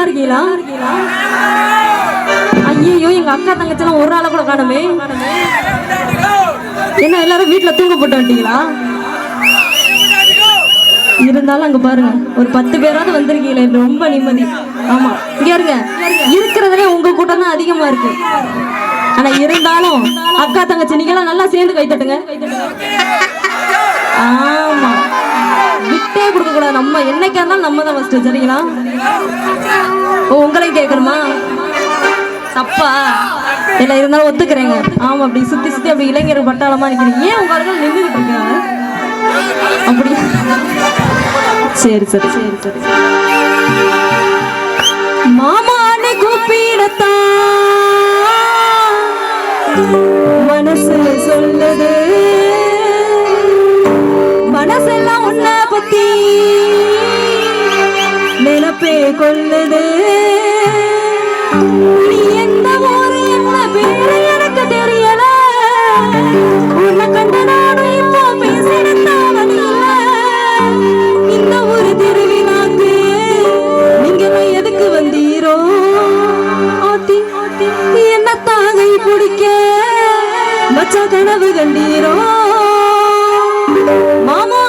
நல்லா இருக்கீங்களா? ஐயோ எங்க அக்கா தங்கச்சிலாம் ஒரு ஆளை கூட காணுமே. என்ன எல்லாரும் வீட்டுல தூங்க போட்டு வந்துட்டீங்களா? இருந்தாலும் அங்க பாருங்க ஒரு பத்து பேராவது வந்திருக்கீங்களே ரொம்ப நிம்மதி. ஆமா இங்க இருங்க. இருக்கிறதுலே உங்க கூட்டம் தான் அதிகமா இருக்கு. ஆனா இருந்தாலும் அக்கா தங்கச்சி நீங்களாம் நல்லா சேர்ந்து கை தட்டுங்க. ஆமா. விட்டே கொடுக்க கூடாது. நம்ம என்னைக்கா இருந்தாலும் நம்ம தான் ஃபஸ்ட்டு சரிங்களா? ஓ உங்களையும் கேட்கணுமா? தப்பா? இல்லை இருந்தாலும் ஒத்துக்கிறேங்க. ஆமா அப்படி சுத்தி சுத்தி அப்படி இளைஞர் பட்டாளமா நிக்கிறீங்க. ஏன் உங்க ஆளுங்க இருக்காங்க? அப்படி. சரி சரி சரி சரி மாமான்னு கூப்பிடத்தான். மனசு சொல்லுது கொள்ளுது. நீ எந்த ஊரு என்ன பேரு எனக்கு தெரியல? உன்னை கண்டு நானும் இப்போ பேசினத்தாவன் இந்த ஒரு திருவிழாக்கு நீங்க எதுக்கு வந்தீரோ? ஆத்தி என்ன தாகை பிடிக்க மச்ச கனவு கண்டீரோ? மாமா